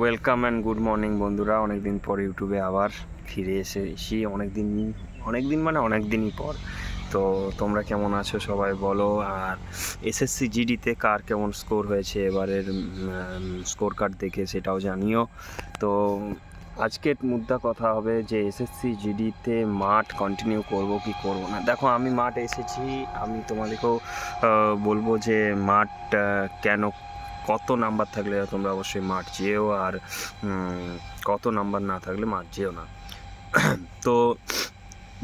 Welcome and good morning বন্ধুরা। অনেকদিন পর ইউটিউবে আবার ফিরে এসেছি। অনেকদিন অনেকদিন মানে অনেক দিনই পর। তো তোমরা কেমন আছো সবাই বলো? আর এসএসসি জিডিতে কার কেমন স্কোর হয়েছে? এবারের স্কোর কার্ড দেখে সেটাও জানিও। তো আজকের মুদ্রা কথা হবে যে এসএসসি জিডিতে মাঠ কন্টিনিউ করব কি করব না? দেখো, আমি মাঠ এসেছি। আমি তোমাদেরকেও বলব যে মাঠ কেন কত নাম্বার থাকলে তোমরা অবশ্যই মাঠ যেও আর কত নাম্বার না থাকলে মাঠ যেও না। তো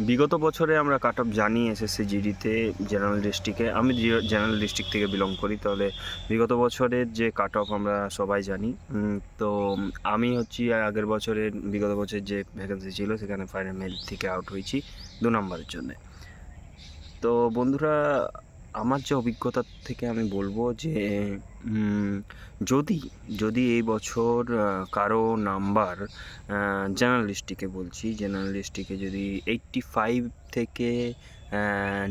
বিগত বছরে আমরা কাট অফ জানি এসএসসি জিডিতে, জেনারেল ডিস্ট্রিক্টে। আমি জেনারেল ডিস্ট্রিক্ট থেকে বিলং করি, তাহলে বিগত বছরের যে কাট অফ আমরা সবাই জানি। তো আমি হচ্ছি আগের বছরের বিগত বছরের যে ভ্যাকেন্সি ছিল, সেখানে ফাইনাল মেরিট থেকে আউট হয়েছি দু নম্বরের জন্য। তো বন্ধুরা আমার যে অভিজ্ঞতা থেকে আমি বলব যে যদি যদি এই বছর কারও নাম্বার জেনারেল ডিস্ট্রিক্টে বলছি জেনারেল ডিস্ট্রিক্টে যদি এইট্টি ফাইভ থেকে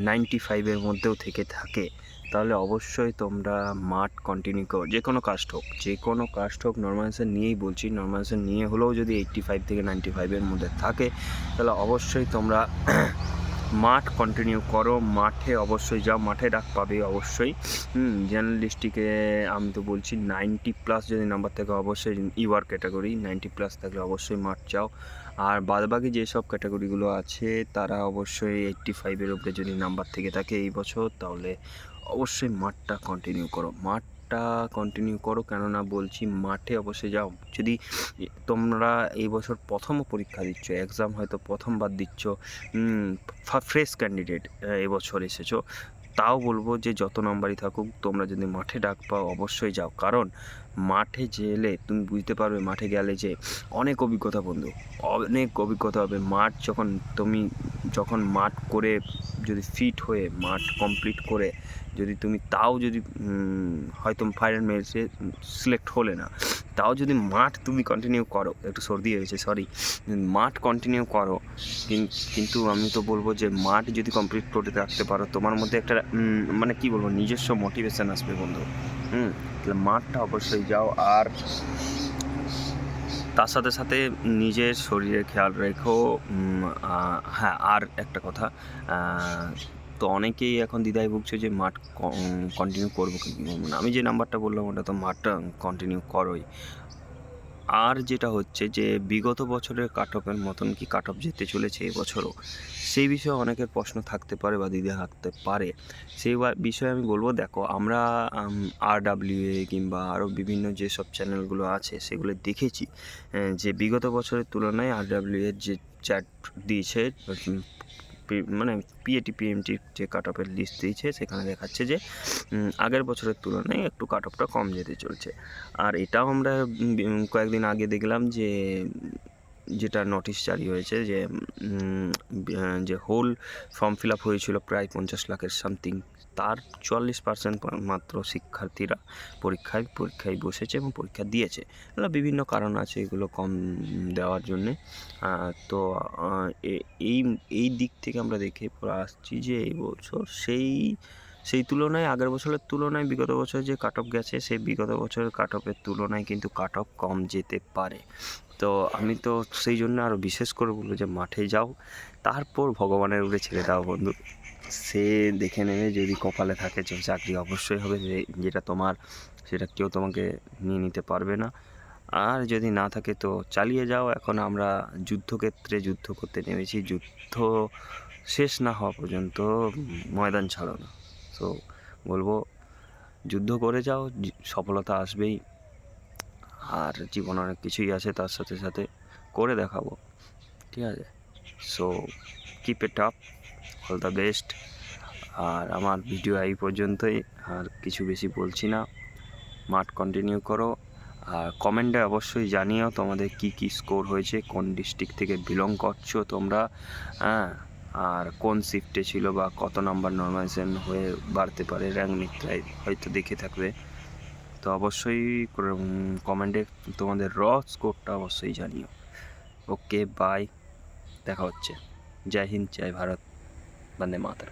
নাইনটি ফাইভের মধ্যেও থেকে থাকে, তাহলে অবশ্যই তোমরা মাঠ কন্টিনিউ করো। যে কোনো কাস্ট হোক, যে কোনো কাস্ট হোক নর্মালসের নিয়েই বলছি নর্মালসের নিয়ে হলেও যদি এইট্টি ফাইভ থেকে নাইনটি ফাইভের মধ্যে থাকে, তাহলে অবশ্যই তোমরা মাঠ কন্টিনিউ করো, মাঠে অবশ্যই যাও, মাঠে ডাক পাবে অবশ্যই। জেনারেল আমি তো বলছি নাইনটি প্লাস যদি নাম্বার থাকে অবশ্যই ইউআর ক্যাটাগরি নাইনটি প্লাস থাকলে অবশ্যই মাঠ যাও। আর বাদবাকি যেসব ক্যাটাগরিগুলো আছে, তারা অবশ্যই এইট্টি ফাইভের উপরে যদি নাম্বার থেকে থাকে এই বছর, তাহলে অবশ্যই মাঠটা কন্টিনিউ করো। মাঠটা কন্টিনিউ করো, কেননা বলছি মাঠে অবশ্যই যাও। যদি তোমরা এই বছর প্রথম পরীক্ষা দিচ্ছ এক্সাম হয়তো প্রথমবার দিচ্ছ ফ্রেশ ক্যান্ডিডেট এবছর এসেছ, তাও বলব যে যত নম্বরই থাকুক, তোমরা যদি মাঠে ডাক পাও অবশ্যই যাও। কারণ মাঠে গেলে, তুমি বুঝতে পারবে মাঠে গেলে যে অনেক অভিজ্ঞতা বন্ধু, অনেক অভিজ্ঞতা হবে। মাঠ যখন তুমি, যখন মাঠ করে যদি ফিট হয়ে, মাঠ কমপ্লিট করে যদি তুমি তাও যদি হয়তো ফাইনাল মেরিটে সিলেক্ট হলে না, তাও যদি মাঠ তুমি কন্টিনিউ করো, একটু সর্দি হয়েছে সরি মাঠ কন্টিনিউ করো, কিন- কিন্তু আমি তো বলব যে মাঠ যদি কমপ্লিট করে রাখতে পারো, তোমার মধ্যে একটা মানে কি বলব, নিজস্ব মোটিভেশান আসবে বন্ধু। হুম, তাহলে মাঠটা অবশ্যই যাও আর তার সাথে সাথে নিজের শরীরে খেয়াল রেখো হ্যাঁ আর একটা কথা তো অনেকেই এখন দ্বিধায় ভুগছে যে মাঠ কন্টিনিউ করব কি? আমি যে নাম্বারটা বললাম ওটা তো মাঠটা কন্টিনিউ করোই। আর যেটা হচ্ছে যে বিগত বছরের কাট অফের মতন কি কাট অফ যেতে চলেছে এবছরও, সেই বিষয়ে অনেকের প্রশ্ন থাকতে পারে বা দ্বিধা থাকতে পারে। সেই বিষয়ে আমি বলব, দেখো, আমরা আর ডাব্লিউ এ কিংবা আরও বিভিন্ন যেসব চ্যানেলগুলো আছে, সেগুলো দেখেছি যে বিগত বছরের তুলনায় আর ডাব্লিউ এর যে চ্যাট দিয়েছে মানে পিএটি পিএমটি যে কাট অফের লিস্ট দিয়েছে, সেখানে দেখাচ্ছে যে আগের বছরের তুলনায় একটু কাট অফটা কম যেতে চলছে। আর এটাও আমরা কয়েকদিন আগে দেখলাম যে যেটা নোটিশ জারি হয়েছে যে যে হোল ফর্ম ফিল আপ হয়েছিল প্রায় পঞ্চাশ লাখের সামথিং তার চুয়াল্লিশ পার্সেন্ট মাত্র শিক্ষার্থীরা পরীক্ষায় পরীক্ষায় বসেছে এবং পরীক্ষা দিয়েছে। বিভিন্ন কারণ আছে এগুলো কম দেওয়ার জন্যে। তো এই এই দিক থেকে আমরা দেখে আসছি যে এই বছর সেই সেই তুলনায়, আগের বছরের তুলনায় বিগত বছর যে কাট অফ গেছে, সেই বিগত বছরের কাট অফের তুলনায় কিন্তু কাট অফ কম যেতে পারে। তো আমি তো সেই জন্য আরও বিশেষ করে বলব যে মাঠে যাও, তারপর ভগবানের উপরে ছেড়ে দাও বন্ধু। সে দেখে নেবে যদি কপালে থাকে যে চাকরি অবশ্যই হবে, যে যেটা তোমার সেটা কেউ তোমাকে নিয়ে নিতে পারবে না। আর যদি না থাকে তো চালিয়ে যাও। এখন আমরা যুদ্ধক্ষেত্রে যুদ্ধ করতে নেমেছি, যুদ্ধ শেষ না হওয়া পর্যন্ত ময়দান ছাড়ো না। তো বলব যুদ্ধ করে যাও, সফলতা আসবেই। আর জীবন অনেক কিছুই আছে, তার সাথে সাথে করে দেখাবো। ঠিক আছে? So keep it up all the best আর আমার ভিডিও এই পর্যন্তই, আর কিছু বেশি বলছি না। মাঠ কন্টিনিউ করো। আর কমেন্টে অবশ্যই জানিও তোমাদের কি কি স্কোর হয়েছে, কোন ডিস্ট্রিক্ট থেকে বিলং করছ তোমরা। হ্যাঁ? আর কোন শিফটে ছিল বা কত নাম্বার নর্মালাইজেশন হয়ে বাড়তে পারে র্যাঙ্ক নিতে হয়তো দেখে থাকবে। তো অবশ্যই কমেন্টে তোমাদের র স্কোরটা অবশ্যই জানিও। ওকে বাই দেখা হচ্ছে। জয় হিন্দ, জয় ভারত। বন্দে মাতরম।